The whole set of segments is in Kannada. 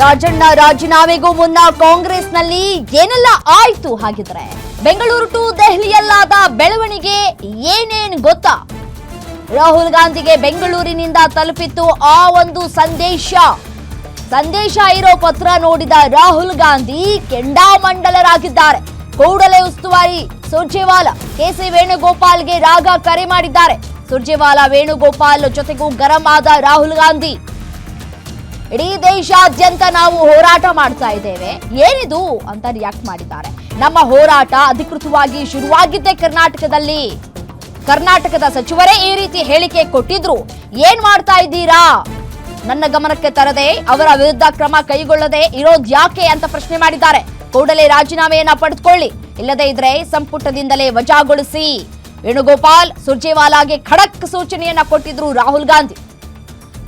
ರಾಜಣ್ಣ ರಾಜೀನಾಮೆಗೂ ಮುನ್ನ ಕಾಂಗ್ರೆಸ್ನಲ್ಲಿ ಏನೆಲ್ಲ ಆಯ್ತು ಹಾಗಿದ್ರೆ? ಬೆಂಗಳೂರು ಟು ದೆಹಲಿಯಲ್ಲಾದ ಬೆಳವಣಿಗೆ ಏನೇನ್ ಗೊತ್ತಾ? ರಾಹುಲ್ ಗಾಂಧಿಗೆ ಬೆಂಗಳೂರಿನಿಂದ ತಲುಪಿತ್ತು ಆ ಒಂದು ಸಂದೇಶ. ಸಂದೇಶ ಇರೋ ಪತ್ರ ನೋಡಿದ ರಾಹುಲ್ ಗಾಂಧಿ ಕೆಂಡಾಮಂಡಲರಾಗಿದ್ದಾರೆ. ಕೂಡಲೇ ಉಸ್ತುವಾರಿ ಸುರ್ಜೇವಾಲ, ಕೆಸಿ ವೇಣುಗೋಪಾಲ್ಗೆ ರಾಗ ಕರೆ ಮಾಡಿದ್ದಾರೆ. ಸುರ್ಜೇವಾಲ, ವೇಣುಗೋಪಾಲ್ ಜೊತೆಗೂ ಗರಂ ಆದ ರಾಹುಲ್ ಗಾಂಧಿ. ಇಡೀ ದೇಶಾದ್ಯಂತ ನಾವು ಹೋರಾಟ ಮಾಡ್ತಾ ಇದ್ದೇವೆ. ಏನಿದು ಅಂತ ರಿಯಾಕ್ಟ್ ಮಾಡಿದ್ದಾರೆ. ನಮ್ಮ ಹೋರಾಟ ಅಧಿಕೃತವಾಗಿ ಶುರುವಾಗಿದ್ದೇ ಕರ್ನಾಟಕದಲ್ಲಿ. ಕರ್ನಾಟಕದ ಸಚಿವರೇ ಈ ರೀತಿ ಹೇಳಿಕೆ ಕೊಟ್ಟಿದ್ರು. ಏನ್ ಮಾಡ್ತಾ ಇದ್ದೀರಾ? ನನ್ನ ಗಮನಕ್ಕೆ ತರದೆ ಅವರ ವಿರುದ್ಧ ಕ್ರಮ ಕೈಗೊಳ್ಳದೆ ಇರೋದ್ ಯಾಕೆ ಅಂತ ಪ್ರಶ್ನೆ ಮಾಡಿದ್ದಾರೆ. ಕೂಡಲೇ ರಾಜೀನಾಮೆಯನ್ನ ಪಡೆದುಕೊಳ್ಳಿ. ಇಲ್ಲದೇ ಇದ್ರೆ ಸಂಪುಟದಿಂದಲೇ ವಜಾಗೊಳಿಸಿ. ವೇಣುಗೋಪಾಲ್ ಸುರ್ಜೇವಾಲಾಗೆ ಖಡಕ್ ಸೂಚನೆಯನ್ನ ಕೊಟ್ಟಿದ್ರು ರಾಹುಲ್ ಗಾಂಧಿ.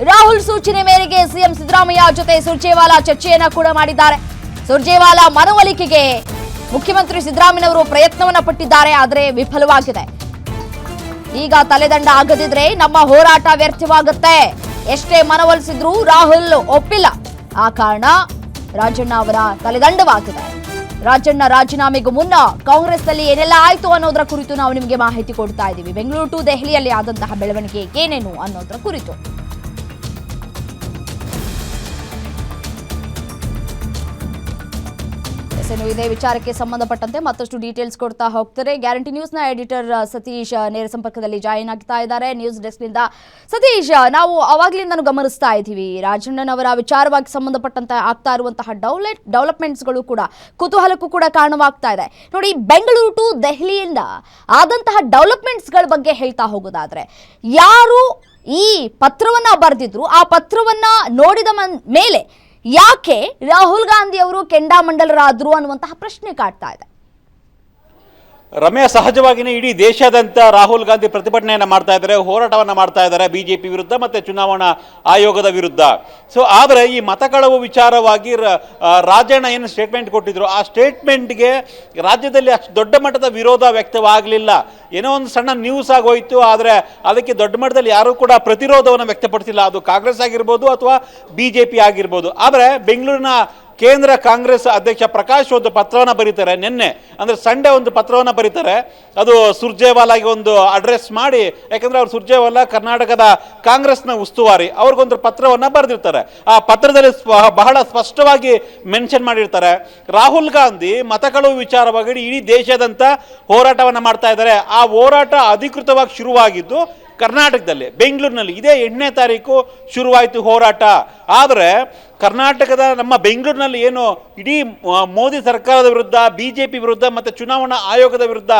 ರಾಹುಲ್ ಸೂಚನೆ ಮೇರೆಗೆ ಸಿಎಂ ಸಿದ್ದರಾಮಯ್ಯ ಜೊತೆ ಸುರ್ಜೇವಾಲಾ ಚರ್ಚೆಯನ್ನ ಕೂಡ ಮಾಡಿದ್ದಾರೆ. ಸುರ್ಜೇವಾಲಾ ಮನವೊಲಿಕೆಗೆ ಮುಖ್ಯಮಂತ್ರಿ ಸಿದ್ದರಾಮಯ್ಯನವರು ಪ್ರಯತ್ನವನ್ನ ಪಟ್ಟಿದ್ದಾರೆ, ಆದರೆ ವಿಫಲವಾಗಿದೆ. ಈಗ ತಲೆದಂಡ ಆಗದಿದ್ರೆ ನಮ್ಮ ಹೋರಾಟ ವ್ಯರ್ಥವಾಗುತ್ತೆ. ಎಷ್ಟೇ ಮನವೊಲಿಸಿದ್ರೂ ರಾಹುಲ್ ಒಪ್ಪಿಲ್ಲ. ಆ ಕಾರಣ ರಾಜಣ್ಣ ಅವರ ತಲೆದಂಡವಾಗಿದೆ. ರಾಜಣ್ಣ ರಾಜೀನಾಮೆಗೂ ಮುನ್ನ ಕಾಂಗ್ರೆಸ್ನಲ್ಲಿ ಏನೆಲ್ಲ ಆಯ್ತು ಅನ್ನೋದರ ಕುರಿತು ನಾವು ನಿಮಗೆ ಮಾಹಿತಿ ಕೊಡ್ತಾ ಇದ್ದೀವಿ. ಬೆಂಗಳೂರು ಟು ದೆಹಲಿಯಲ್ಲಿ ಆದಂತಹ ಬೆಳವಣಿಗೆ ಏನೇನು ಅನ್ನೋದರ ಕುರಿತು. ಎಸ್, ಏನು ಇದೇ ವಿಚಾರಕ್ಕೆ ಸಂಬಂಧಪಟ್ಟಂತೆ ಮತ್ತಷ್ಟು ಡೀಟೇಲ್ಸ್ ಕೊಡ್ತಾ ಹೋಗ್ತಾರೆ. ಗ್ಯಾರಂಟಿ ನ್ಯೂಸ್ನ ಎಡಿಟರ್ ಸತೀಶ್ ನೇರ ಸಂಪರ್ಕದಲ್ಲಿ ಜಾಯಿನ್ ಆಗ್ತಾ ಇದ್ದಾರೆ. ನ್ಯೂಸ್ ಡೆಸ್ಕ್ನಿಂದ ಸತೀಶ್ ನಾವು ಅವಾಗ್ಲಿಂದ ಗಮನಿಸ್ತಾ ಇದ್ದೀವಿ. ರಾಜಣ್ಣನವರ ವಿಚಾರವಾಗಿ ಸಂಬಂಧಪಟ್ಟಂತ ಆಗ್ತಾ ಇರುವಂತಹ ಡೌಲೆಟ್ ಡೆವಲಪ್ಮೆಂಟ್ಸ್ಗಳು ಕೂಡ ಕುತೂಹಲಕ್ಕೂ ಕೂಡ ಕಾರಣವಾಗ್ತಾ ಇದೆ. ನೋಡಿ ಬೆಂಗಳೂರು ಟು ದೆಹಲಿಯಿಂದ ಆದಂತಹ ಡೆವಲಪ್ಮೆಂಟ್ಸ್ಗಳ ಬಗ್ಗೆ ಹೇಳ್ತಾ ಹೋಗೋದಾದ್ರೆ ಯಾರು ಈ ಪತ್ರವನ್ನ ಬರೆದಿದ್ರು ಆ ಪತ್ರವನ್ನ ನೋಡಿದ ಮೇಲೆ ಯಾಕೆ ರಾಹುಲ್ ಗಾಂಧಿ ಅವರು ಕೆಂಡಾಮಂಡಲರಾದರು ಅನ್ನುವಂತಹ ಪ್ರಶ್ನೆ ಕಾಡ್ತಾ ಇದೆ. ರಮ್ಯ ಸಹಜವಾಗಿಯೇ ಇಡೀ ದೇಶಾದ್ಯಂತ ರಾಹುಲ್ ಗಾಂಧಿ ಪ್ರತಿಭಟನೆಯನ್ನು ಮಾಡ್ತಾ ಇದ್ದಾರೆ, ಹೋರಾಟವನ್ನು ಮಾಡ್ತಾ ಇದ್ದಾರೆ ಪಿ ವಿರುದ್ಧ ಮತ್ತು ಚುನಾವಣಾ ಆಯೋಗದ ವಿರುದ್ಧ. ಸೊ ಆದರೆ ಈ ಮತಕಳವು ವಿಚಾರವಾಗಿ ರಾಜಣ್ಣ ಏನು ಸ್ಟೇಟ್ಮೆಂಟ್ ಕೊಟ್ಟಿದ್ರು, ಆ ಸ್ಟೇಟ್ಮೆಂಟ್ಗೆ ರಾಜ್ಯದಲ್ಲಿ ಅಷ್ಟು ದೊಡ್ಡ ಮಟ್ಟದ ವಿರೋಧ ವ್ಯಕ್ತವಾಗಲಿಲ್ಲ. ಏನೋ ಒಂದು ಸಣ್ಣ ನ್ಯೂಸ್ ಆಗೋಯಿತು, ಆದರೆ ಅದಕ್ಕೆ ದೊಡ್ಡ ಮಟ್ಟದಲ್ಲಿ ಯಾರೂ ಕೂಡ ಪ್ರತಿರೋಧವನ್ನು ವ್ಯಕ್ತಪಡಿಸಿಲ್ಲ. ಅದು ಕಾಂಗ್ರೆಸ್ ಆಗಿರ್ಬೋದು ಅಥವಾ ಬಿ ಜೆ ಪಿ ಆಗಿರ್ಬೋದು. ಆದರೆ ಬೆಂಗಳೂರಿನ ಕೇಂದ್ರ ಕಾಂಗ್ರೆಸ್ ಅಧ್ಯಕ್ಷ ಪ್ರಕಾಶ್ ಒಂದು ಪತ್ರವನ್ನು ಬರೀತಾರೆ ನಿನ್ನೆ. ಅಂದರೆ ಸಂಡೇ ಒಂದು ಪತ್ರವನ್ನು ಬರೀತಾರೆ. ಅದು ಸುರ್ಜೇವಾಲಾಗೆ ಒಂದು ಅಡ್ರೆಸ್ ಮಾಡಿ, ಯಾಕಂದರೆ ಅವ್ರು ಸುರ್ಜೇವಾಲಾ ಕರ್ನಾಟಕದ ಕಾಂಗ್ರೆಸ್ನ ಉಸ್ತುವಾರಿ. ಅವ್ರಿಗೊಂದು ಪತ್ರವನ್ನು ಬರೆದಿರ್ತಾರೆ. ಆ ಪತ್ರದಲ್ಲಿ ಬಹಳ ಸ್ಪಷ್ಟವಾಗಿ ಮೆನ್ಷನ್ ಮಾಡಿರ್ತಾರೆ. ರಾಹುಲ್ ಗಾಂಧಿ ಮತಗಳು ವಿಚಾರವಾಗಿ ಇಡೀ ದೇಶದಂತ ಹೋರಾಟವನ್ನು ಮಾಡ್ತಾ ಇದ್ದಾರೆ. ಆ ಹೋರಾಟ ಅಧಿಕೃತವಾಗಿ ಶುರುವಾಗಿದ್ದು ಕರ್ನಾಟಕದಲ್ಲಿ, ಬೆಂಗಳೂರಿನಲ್ಲಿ. ಇದೇ ಎಂಟನೇ ತಾರೀಕು ಶುರುವಾಯಿತು ಹೋರಾಟ. ಆದರೆ ಕರ್ನಾಟಕದ ನಮ್ಮ ಬೆಂಗಳೂರಿನಲ್ಲಿ ಏನು ಇಡೀ ಮೋದಿ ಸರ್ಕಾರದ ವಿರುದ್ಧ ಬಿ ಜೆ ಪಿ ವಿರುದ್ಧ ಮತ್ತು ಚುನಾವಣಾ ಆಯೋಗದ ವಿರುದ್ಧ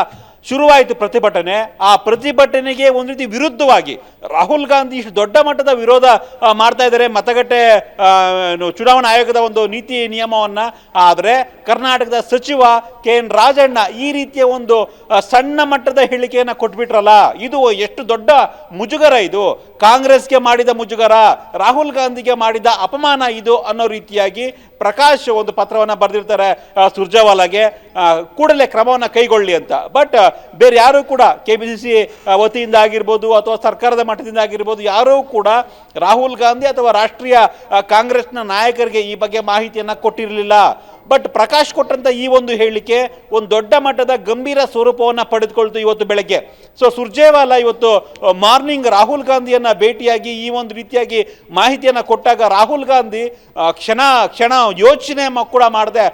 ಶುರುವಾಯಿತು ಪ್ರತಿಭಟನೆ. ಆ ಪ್ರತಿಭಟನೆಗೆ ಒಂದು ರೀತಿ ವಿರುದ್ಧವಾಗಿ ರಾಹುಲ್ ಗಾಂಧಿ ಇಷ್ಟು ದೊಡ್ಡ ಮಟ್ಟದ ವಿರೋಧ ಮಾಡ್ತಾ ಇದ್ದಾರೆ. ಮತಗಟ್ಟೆ ಚುನಾವಣಾ ಆಯೋಗದ ಒಂದು ನೀತಿ ನಿಯಮವನ್ನು. ಆದರೆ ಕರ್ನಾಟಕದ ಸಚಿವ ಕೆ ಎನ್ ರಾಜಣ್ಣ ಈ ರೀತಿಯ ಒಂದು ಸಣ್ಣ ಮಟ್ಟದ ಹೇಳಿಕೆಯನ್ನು ಕೊಟ್ಬಿಟ್ರಲ್ಲ. ಇದು ಎಷ್ಟು ದೊಡ್ಡ ಮುಜುಗರ ಇದು. ಕಾಂಗ್ರೆಸ್ಗೆ ಮಾಡಿದ ಮುಜುಗರ, ರಾಹುಲ್ ಗಾಂಧಿಗೆ ಮಾಡಿದ ಅಪಮಾನ ಇದು ಅನ್ನೋ ರೀತಿಯಾಗಿ ಪ್ರಕಾಶ್ ಒಂದು ಪತ್ರವನ್ನು ಬರೆದಿರ್ತಾರೆ ಸುರ್ಜೇವಾಲಾಗೆ. ಕೂಡಲೇ ಕ್ರಮವನ್ನು ಕೈಗೊಳ್ಳಿ ಅಂತ. ಬಟ್ ಬೇರೆ ಯಾರೂ ಕೂಡ ಕೆ ಪಿ ಸಿ ಸಿ ವತಿಯಿಂದ ಆಗಿರ್ಬೋದು ಅಥವಾ ಸರ್ಕಾರದ ಮಟ್ಟದಿಂದ ಆಗಿರ್ಬೋದು ಯಾರೂ ಕೂಡ ರಾಹುಲ್ ಗಾಂಧಿ ಅಥವಾ ರಾಷ್ಟ್ರೀಯ ಕಾಂಗ್ರೆಸ್ನ ನಾಯಕರಿಗೆ ಈ ಬಗ್ಗೆ ಮಾಹಿತಿಯನ್ನು ಕೊಟ್ಟಿರಲಿಲ್ಲ. ಬಟ್ ಪ್ರಕಾಶ್ ಕೊಟ್ಟಂಥ ಈ ಒಂದು ಹೇಳಿಕೆ ಒಂದು ದೊಡ್ಡ ಮಟ್ಟದ ಗಂಭೀರ ಸ್ವರೂಪವನ್ನು ಪಡೆದುಕೊಳ್ತು ಇವತ್ತು ಬೆಳಗ್ಗೆ. ಸೊ ಸುರ್ಜೇವಾಲಾ ಇವತ್ತು ಮಾರ್ನಿಂಗ್ ರಾಹುಲ್ ಗಾಂಧಿಯನ್ನು ಭೇಟಿಯಾಗಿ ಈ ಒಂದು ರೀತಿಯಾಗಿ ಮಾಹಿತಿಯನ್ನು ಕೊಟ್ಟಾಗ ರಾಹುಲ್ ಗಾಂಧಿ ಕ್ಷಣ ಕ್ಷಣ ಯೋಚನೆ ಕೂಡ ಮಾಡದೆ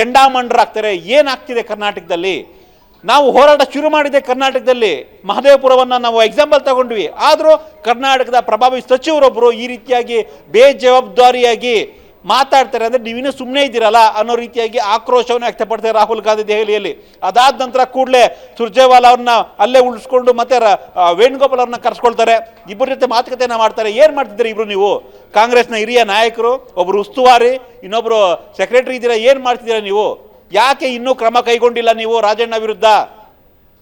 ಕೆಂಡಾಮಂಡ್ರಾಗ್ತಾರೆ. ಏನಾಗ್ತಿದೆ ಕರ್ನಾಟಕದಲ್ಲಿ? ನಾವು ಹೋರಾಟ ಶುರು ಮಾಡಿದೆ ಕರ್ನಾಟಕದಲ್ಲಿ. ಮಹದೇವಪುರವನ್ನು ನಾವು ಎಕ್ಸಾಂಪಲ್ ತಗೊಂಡ್ವಿ. ಆದರೂ ಕರ್ನಾಟಕದ ಪ್ರಭಾವಿ ಸಚಿವರೊಬ್ಬರು ಈ ರೀತಿಯಾಗಿ ಬೇಜವಾಬ್ದಾರಿಯಾಗಿ ಮಾತಾಡ್ತಾರೆ ಅಂದರೆ ನೀವಿನ್ನೂ ಸುಮ್ಮನೆ ಇದ್ದೀರಲ್ಲ ಅನ್ನೋ ರೀತಿಯಾಗಿ ಆಕ್ರೋಶವನ್ನು ವ್ಯಕ್ತಪಡ್ತಾರೆ ರಾಹುಲ್ ಗಾಂಧಿ ದೆಹಲಿಯಲ್ಲಿ. ಅದಾದ ನಂತರ ಕೂಡಲೇ ಸುರ್ಜೇವಾಲ ಅವ್ರನ್ನ ಅಲ್ಲೇ ಉಳಿಸ್ಕೊಂಡು ಮತ್ತೆ ವೇಣುಗೋಪಾಲ್ ಅವ್ರನ್ನ ಕರೆಸ್ಕೊಳ್ತಾರೆ. ಇಬ್ಬರ ಜೊತೆ ಮಾತುಕತೆಯನ್ನು ಮಾಡ್ತಾರೆ. ಏನು ಮಾಡ್ತಿದ್ದೀರಿ ಇಬ್ಬರು ನೀವು? ಕಾಂಗ್ರೆಸ್ನ ಹಿರಿಯ ನಾಯಕರು ಒಬ್ಬರು ಉಸ್ತುವಾರಿ ಇನ್ನೊಬ್ಬರು ಸೆಕ್ರೆಟರಿ ಇದ್ದೀರಾ? ಏನು ಮಾಡ್ತಿದ್ದೀರಾ ನೀವು? ಯಾಕೆ ಇನ್ನೂ ಕ್ರಮ ಕೈಗೊಂಡಿಲ್ಲ ನೀವು ರಾಜಣ್ಣ ವಿರುದ್ಧ?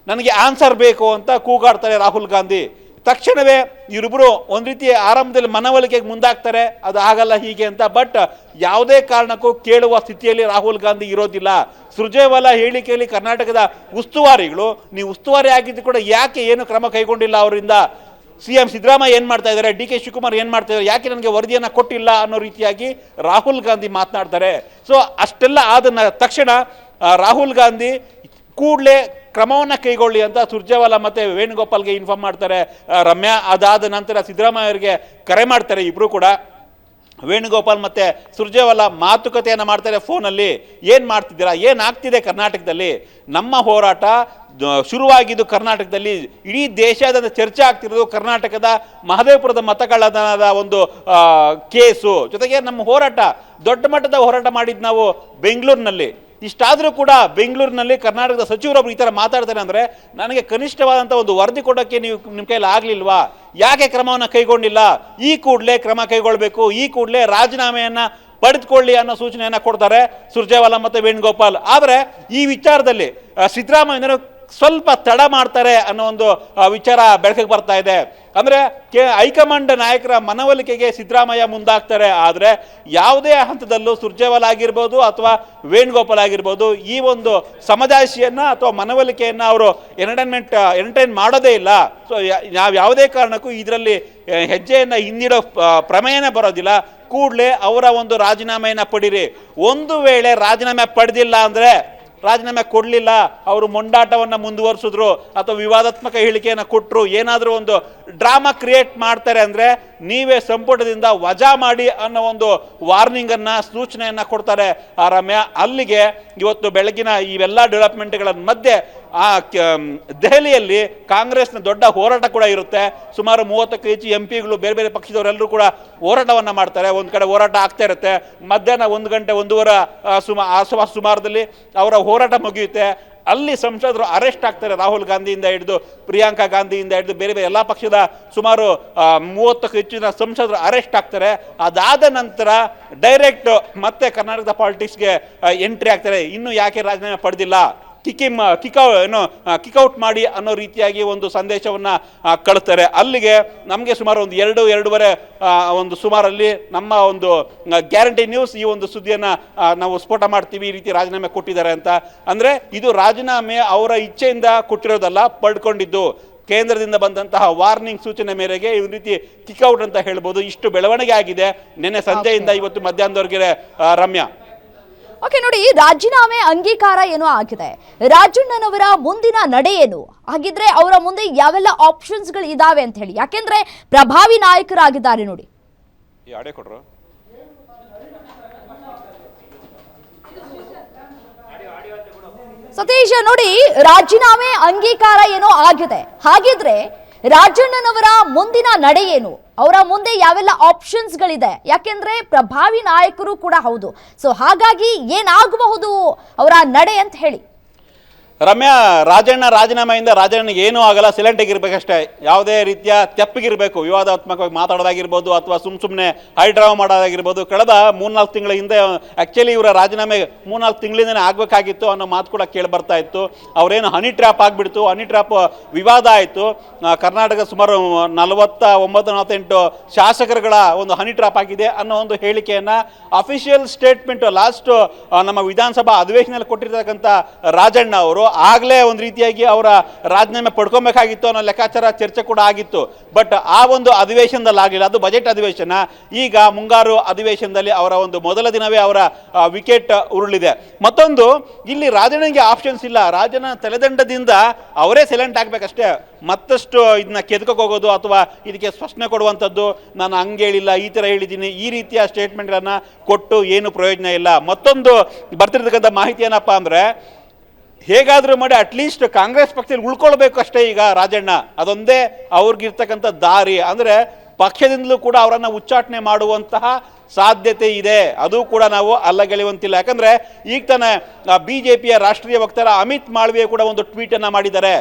ನನಗೆ ಆನ್ಸರ್ ಬೇಕು ಅಂತ ಕೂಗಾಡ್ತಾರೆ ರಾಹುಲ್ ಗಾಂಧಿ. ತಕ್ಷಣವೇ ಇವರಿಬ್ಬರು ಒಂದು ರೀತಿ ಆರಂಭದಲ್ಲಿ ಮನವೊಲಿಕೆಗೆ ಮುಂದಾಗ್ತಾರೆ, ಅದು ಆಗಲ್ಲ ಹೀಗೆ ಅಂತ. ಬಟ್ ಯಾವುದೇ ಕಾರಣಕ್ಕೂ ಕೇಳುವ ಸ್ಥಿತಿಯಲ್ಲಿ ರಾಹುಲ್ ಗಾಂಧಿ ಇರೋದಿಲ್ಲ. ಸುರ್ಜೇವಾಲಾ ಹೇಳಿಕೆಯಲ್ಲಿ ಕರ್ನಾಟಕದ ಉಸ್ತುವಾರಿಗಳು, ನೀವು ಉಸ್ತುವಾರಿ ಆಗಿದ್ದು ಕೂಡ ಯಾಕೆ ಏನು ಕ್ರಮ ಕೈಗೊಂಡಿಲ್ಲ ಅವರಿಂದ? ಸಿ ಎಂ ಸಿದ್ದರಾಮಯ್ಯ ಏನು ಮಾಡ್ತಾ ಇದ್ದಾರೆ? ಡಿ ಕೆ ಶಿವಕುಮಾರ್ ಏನು ಮಾಡ್ತಾ ಇದ್ದಾರೆ? ಯಾಕೆ ನನಗೆ ವರದಿಯನ್ನು ಕೊಟ್ಟಿಲ್ಲ ಅನ್ನೋ ರೀತಿಯಾಗಿ ರಾಹುಲ್ ಗಾಂಧಿ ಮಾತನಾಡ್ತಾರೆ. ಸೊ ಅಷ್ಟೆಲ್ಲ ಆದ ತಕ್ಷಣ ರಾಹುಲ್ ಗಾಂಧಿ ಕೂಡಲೇ ಕ್ರಮವನ್ನು ಕೈಗೊಳ್ಳಿ ಅಂತ ಸುರ್ಜೇವಾಲಾ ಮತ್ತು ವೇಣುಗೋಪಾಲ್ಗೆ ಇನ್ಫಾರ್ಮ್ ಮಾಡ್ತಾರೆ. ರಮ್ಯಾ, ಅದಾದ ನಂತರ ಸಿದ್ದರಾಮಯ್ಯ ಅವರಿಗೆ ಕರೆ ಮಾಡ್ತಾರೆ ಇಬ್ಬರು ಕೂಡ. ವೇಣುಗೋಪಾಲ್ ಮತ್ತು ಸುರ್ಜೇವಾಲಾ ಮಾತುಕತೆಯನ್ನು ಮಾಡ್ತಾರೆ ಫೋನಲ್ಲಿ. ಏನು ಮಾಡ್ತಿದ್ದೀರಾ? ಏನಾಗ್ತಿದೆ ಕರ್ನಾಟಕದಲ್ಲಿ? ನಮ್ಮ ಹೋರಾಟ ಶುರುವಾಗಿದ್ದು ಕರ್ನಾಟಕದಲ್ಲಿ ಇಡೀ ದೇಶಾದ್ಯಂತ ಚರ್ಚೆ ಆಗ್ತಿರೋದು ಕರ್ನಾಟಕದ ಮಹದೇವಪುರದ ಮತಗಳದ ಒಂದು ಕೇಸು. ಜೊತೆಗೆ ನಮ್ಮ ಹೋರಾಟ, ದೊಡ್ಡ ಮಟ್ಟದ ಹೋರಾಟ ಮಾಡಿದ್ದು ನಾವು ಬೆಂಗಳೂರಿನಲ್ಲಿ. ಇಷ್ಟಾದರೂ ಕೂಡ ಬೆಂಗಳೂರಿನಲ್ಲಿ ಕರ್ನಾಟಕದ ಸಚಿವರೊಬ್ಬರು ಈ ಥರ ಮಾತಾಡ್ತಾರೆ ಅಂದರೆ ನನಗೆ ಕನಿಷ್ಠವಾದಂಥ ಒಂದು ವರದಿ ಕೊಡೋಕ್ಕೆ ನೀವು ನಿಮ್ಮ ಕೈಯಲ್ಲಿ ಆಗಲಿಲ್ವಾ? ಯಾಕೆ ಕ್ರಮವನ್ನು ಕೈಗೊಂಡಿಲ್ಲ? ಈ ಕೂಡಲೇ ಕ್ರಮ ಕೈಗೊಳ್ಳಬೇಕು ಈ ಕೂಡಲೇ ರಾಜೀನಾಮೆಯನ್ನು ಪಡೆದುಕೊಳ್ಳಿ ಅನ್ನೋ ಸೂಚನೆಯನ್ನು ಕೊಡ್ತಾರೆ ಸುರ್ಜೇವಾಲಾ ಮತ್ತು ವೇಣುಗೋಪಾಲ್. ಆದರೆ ಈ ವಿಚಾರದಲ್ಲಿ ಸಿದ್ದರಾಮಯ್ಯನವರು ಸ್ವಲ್ಪ ತಡ ಮಾಡ್ತಾರೆ ಅನ್ನೋ ಒಂದು ವಿಚಾರ ಬೆಳಕಿಗೆ ಬರ್ತಾ ಇದೆ. ಅಂದರೆ, ಕೆ, ಹೈಕಮಾಂಡ್ ನಾಯಕರ ಮನವೊಲಿಕೆಗೆ ಸಿದ್ದರಾಮಯ್ಯ ಮುಂದಾಗ್ತಾರೆ. ಆದರೆ, ಯಾವುದೇ ಹಂತದಲ್ಲೂ ಸುರ್ಜೇವಾಲ್ ಆಗಿರ್ಬೋದು ಅಥವಾ ವೇಣುಗೋಪಾಲ್ ಆಗಿರ್ಬೋದು, ಈ ಒಂದು ಸಮಜಾಯಿಷಿಯನ್ನು ಅಥವಾ ಮನವೊಲಿಕೆಯನ್ನು ಅವರು ಎಂಟರ್ಟೈನ್ಮೆಂಟ್ ಎಂಟರ್ಟೈನ್ ಮಾಡೋದೇ ಇಲ್ಲ. ಸೊ ನಾವು ಯಾವುದೇ ಕಾರಣಕ್ಕೂ ಇದರಲ್ಲಿ ಹೆಜ್ಜೆಯನ್ನು ಹಿಂದಿಡೋ ಪ್ರಮೇಯನೇ ಬರೋದಿಲ್ಲ. ಕೂಡಲೇ ಅವರ ಒಂದು ರಾಜೀನಾಮೆಯನ್ನು ಪಡೀರಿ. ಒಂದು ವೇಳೆ ರಾಜೀನಾಮೆ ಪಡೆದಿಲ್ಲ ಅಂದರೆ ರಾಜೀನಾಮೆ ಕೊಡಲಿಲ್ಲ, ಅವರು ಮೊಂಡಾಟವನ್ನು ಮುಂದುವರಿಸಿದ್ರು ಅಥವಾ ವಿವಾದಾತ್ಮಕ ಹೇಳಿಕೆಯನ್ನು ಕೊಟ್ಟರು ಏನಾದರೂ ಒಂದು ಡ್ರಾಮಾ ಕ್ರಿಯೇಟ್ ಮಾಡ್ತಾರೆ ಅಂದರೆ ನೀವೇ ಸಂಪುಟದಿಂದ ವಜಾ ಮಾಡಿ ಅನ್ನೋ ಒಂದು ವಾರ್ನಿಂಗನ್ನು, ಸೂಚನೆಯನ್ನು ಕೊಡ್ತಾರೆ. ಆ ರಮ್ಯ, ಅಲ್ಲಿಗೆ ಇವತ್ತು ಬೆಳಗಿನ ಇವೆಲ್ಲ ಡೆವಲಪ್ಮೆಂಟ್ಗಳ ಮಧ್ಯೆ ಆ ದೆಹಲಿಯಲ್ಲಿ ಕಾಂಗ್ರೆಸ್ನ ದೊಡ್ಡ ಹೋರಾಟ ಕೂಡ ಇರುತ್ತೆ. ಸುಮಾರು ಮೂವತ್ತಕ್ಕೂ ಹೆಚ್ಚು ಎಂ ಪಿಗಳು ಬೇರೆ ಬೇರೆ ಪಕ್ಷದವರೆಲ್ಲರೂ ಕೂಡ ಹೋರಾಟವನ್ನು ಮಾಡ್ತಾರೆ. ಒಂದು ಕಡೆ ಹೋರಾಟ ಆಗ್ತಾ ಇರುತ್ತೆ. ಮಧ್ಯಾಹ್ನ ಒಂದು ಗಂಟೆ ಒಂದೂವರೆ ಸುಮಾ ಸುಮಾರದಲ್ಲಿ ಅವರ ಹೋರಾಟ ಮುಗಿಯುತ್ತೆ. ಅಲ್ಲಿ ಸಂಸದರು ಅರೆಸ್ಟ್ ಆಗ್ತಾರೆ ರಾಹುಲ್ ಗಾಂಧಿಯಿಂದ ಹಿಡಿದು, ಪ್ರಿಯಾಂಕಾ ಗಾಂಧಿಯಿಂದ ಹಿಡಿದು, ಬೇರೆ ಬೇರೆ ಎಲ್ಲ ಪಕ್ಷದ ಸುಮಾರು ಮೂವತ್ತಕ್ಕೂ ಹೆಚ್ಚಿನ ಸಂಸದರು ಅರೆಸ್ಟ್ ಆಗ್ತಾರೆ. ಅದಾದ ನಂತರ ಡೈರೆಕ್ಟ್ ಮತ್ತೆ ಕರ್ನಾಟಕದ ಪಾಲಿಟಿಕ್ಸ್ಗೆ ಎಂಟ್ರಿ ಆಗ್ತಾರೆ. ಇನ್ನೂ ಯಾಕೆ ರಾಜೀನಾಮೆ ಪಡೆದಿಲ್ಲ? ಕಿಕ್ಕಿಮ್ ಕಿಕ್ ಏನು ಕಿಕ್ಔಟ್ ಮಾಡಿ ಅನ್ನೋ ರೀತಿಯಾಗಿ ಒಂದು ಸಂದೇಶವನ್ನು ಕಳಿಸ್ತಾರೆ. ಅಲ್ಲಿಗೆ ನಮಗೆ ಸುಮಾರು ಒಂದು ಎರಡು ಎರಡೂವರೆ ಒಂದು ಸುಮಾರಲ್ಲಿ ನಮ್ಮ ಒಂದು ಗ್ಯಾರಂಟಿ ನ್ಯೂಸ್ ಈ ಒಂದು ಸುದ್ದಿಯನ್ನು ನಾವು ಸ್ಫೋಟ ಮಾಡ್ತೀವಿ ಈ ರೀತಿ ರಾಜೀನಾಮೆ ಕೊಟ್ಟಿದ್ದಾರೆ ಅಂತ. ಅಂದರೆ ಇದು ರಾಜೀನಾಮೆ ಅವರ ಇಚ್ಛೆಯಿಂದ ಕೊಟ್ಟಿರೋದಲ್ಲ ಪಡ್ಕೊಂಡಿದ್ದು. ಕೇಂದ್ರದಿಂದ ಬಂದಂತಹ ವಾರ್ನಿಂಗ್ ಸೂಚನೆ ಮೇರೆಗೆ ಈ ರೀತಿ ಕಿಕ್ಔಟ್ ಅಂತ ಹೇಳ್ಬೋದು. ಇಷ್ಟು ಬೆಳವಣಿಗೆ ಆಗಿದೆ. ನಿನ್ನೆ ಸಂಜೆಯಿಂದ ಇವತ್ತು ಮಧ್ಯಾಹ್ನದವರೆಗೆ ರಮ್ಯಾ. ಓಕೆ ನೋಡಿ ರಾಜೀನಾಮೆ ಅಂಗೀಕಾರ ಏನೋ ಆಗಿದೆ. ರಾಜಣ್ಣನವರ ಮುಂದಿನ ನಡೆ ಏನು? ಹಾಗಿದ್ರೆ ಅವರ ಮುಂದೆ ಯಾವೆಲ್ಲ ಆಪ್ಷನ್ಸ್ಗಳು ಇದಾವೆ ಅಂತ ಹೇಳಿ. ಯಾಕೆಂದ್ರೆ ಪ್ರಭಾವಿ ನಾಯಕರಾಗಿದ್ದಾರೆ ನೋಡಿ. ಸತೀಶ್ ನೋಡಿ ರಾಜೀನಾಮೆ ಅಂಗೀಕಾರ ಏನೋ ಆಗಿದೆ. ಹಾಗಿದ್ರೆ ರಾಜಣ್ಣನವರ ಮುಂದಿನ ನಡೆ ಏನು? ಅವರ ಮುಂದೆ ಯಾವೆಲ್ಲ ಆಪ್ಷನ್ಸ್ಗಳಿದೆ ಯಾಕೆಂದ್ರೆ ಪ್ರಭಾವಿ ನಾಯಕರು ಕೂಡ ಹೌದು. ಸೊ ಹಾಗಾಗಿ ಏನಾಗಬಹುದು ಅವರ ನಡೆ ಅಂತ ಹೇಳಿ. ರಮ್ಯಾ, ರಾಜಣ್ಣ ರಾಜೀನಾಮೆಯಿಂದ ರಾಜಣ್ಣನಿಗೆ ಏನೂ ಆಗಲ್ಲ ಸೈಲೆಂಟ್ ಆಗಿರ್ಬೇಕಷ್ಟೇ ಯಾವುದೇ ರೀತಿಯ ತೆಪ್ಪಿಗಿರಬೇಕು, ವಿವಾದಾತ್ಮಕವಾಗಿ ಮಾತಾಡೋದಾಗಿರ್ಬೋದು ಅಥವಾ ಸುಮ್ ಸುಮ್ಮನೆ ಹೈ ಡ್ರಾವ್ ಮಾಡೋದಾಗಿರ್ಬೋದು. ಕಳೆದ ಮೂರ್ನಾಲ್ಕು ತಿಂಗಳ ಹಿಂದೆ ಆ್ಯಕ್ಚುಲಿ ಇವರ ರಾಜೀನಾಮೆ ಮೂರ್ನಾಲ್ಕು ತಿಂಗಳಿಂದನೇ ಆಗಬೇಕಾಗಿತ್ತು ಅನ್ನೋ ಮಾತು ಕೂಡ ಕೇಳಿ ಬರ್ತಾ ಇತ್ತು. ಅವರೇನು ಹನಿ ಟ್ರ್ಯಾಪ್ ಆಗಿಬಿಡ್ತು ಹನಿ ಟ್ರ್ಯಾಪ್ ವಿವಾದ ಆಯಿತು. ಕರ್ನಾಟಕ ಸುಮಾರು ನಲವತ್ತ ಒಂಬತ್ತು ನಲವತ್ತೆಂಟು ಶಾಸಕರುಗಳ ಒಂದು ಹನಿ ಟ್ರ್ಯಾಪ್ ಆಗಿದೆ ಅನ್ನೋ ಒಂದು ಹೇಳಿಕೆಯನ್ನು ಅಫಿಷಿಯಲ್ ಸ್ಟೇಟ್ಮೆಂಟು ಲಾಸ್ಟು ನಮ್ಮ ವಿಧಾನಸಭಾ ಅಧಿವೇಶನದಲ್ಲಿ ಕೊಟ್ಟಿರ್ತಕ್ಕಂಥ ರಾಜಣ್ಣ ಅವರು ಆಗಲೇ ಒಂದು ರೀತಿಯಾಗಿ ಅವರ ರಾಜೀನಾಮೆ ಪಡ್ಕೊಬೇಕಾಗಿತ್ತು ಅನ್ನೋ ಲೆಕ್ಕಾಚಾರ ಚರ್ಚೆ ಕೂಡ ಆಗಿತ್ತು. ಬಟ್ ಆ ಒಂದು ಅಧಿವೇಶನದಲ್ಲಿ ಆಗಲಿಲ್ಲ. ಅದು ಬಜೆಟ್ ಅಧಿವೇಶನ. ಈಗ ಮುಂಗಾರು ಅಧಿವೇಶನದಲ್ಲಿ ಅವರ ಒಂದು ಮೊದಲ ದಿನವೇ ಅವರ ವಿಕೆಟ್ ಉರುಳಿದೆ. ಮತ್ತೊಂದು, ಇಲ್ಲಿ ರಾಜಣ್ಣನಿಗೆ ಆಪ್ಷನ್ಸ್ ಇಲ್ಲ. ರಾಜನ ತಲೆದಂಡದಿಂದ ಅವರೇ ಸೈಲೆಂಟ್ ಆಗಬೇಕಷ್ಟೇ. ಮತ್ತಷ್ಟು ಇದನ್ನ ಕೆದಕ ಹೋಗೋದು ಅಥವಾ ಇದಕ್ಕೆ ಸ್ಪಷ್ಟನೆ ಕೊಡುವಂಥದ್ದು ನಾನು ಹಂಗೆ ಹೇಳಿಲ್ಲ, ಈ ಥರ ಹೇಳಿದ್ದೀನಿ, ಈ ರೀತಿಯ ಸ್ಟೇಟ್ಮೆಂಟ್ಗಳನ್ನು ಕೊಟ್ಟು ಏನು ಪ್ರಯೋಜನ ಇಲ್ಲ. ಮತ್ತೊಂದು ಬರ್ತಿರ್ತಕ್ಕಂಥ ಮಾಹಿತಿ ಏನಪ್ಪ ಅಂದರೆ ಹೇಗಾದರೂ ಮಾಡಿ ಅಟ್ಲೀಸ್ಟ್ ಕಾಂಗ್ರೆಸ್ ಪಕ್ಷದಲ್ಲಿ ಉಳ್ಕೊಳ್ಬೇಕು ಅಷ್ಟೇ ಈಗ ರಾಜಣ್ಣ. ಅದೊಂದೇ ಅವ್ರಿಗಿರ್ತಕ್ಕಂಥ ದಾರಿ. ಅಂದರೆ ಪಕ್ಷದಿಂದಲೂ ಕೂಡ ಅವರನ್ನು ಉಚ್ಚಾಟನೆ ಮಾಡುವಂತಹ ಸಾಧ್ಯತೆ ಇದೆ. ಅದು ಕೂಡ ನಾವು ಅಲ್ಲಗೆಳೆಯುವಂತಿಲ್ಲ. ಯಾಕಂದರೆ ಈಗ ತಾನೇ ಬಿ ಜೆ ಪಿಯ ರಾಷ್ಟ್ರೀಯ ವಕ್ತಾರ ಅಮಿತ್ ಮಾಳ್ವಿಯ ಕೂಡ ಒಂದು ಟ್ವೀಟನ್ನು ಮಾಡಿದ್ದಾರೆ.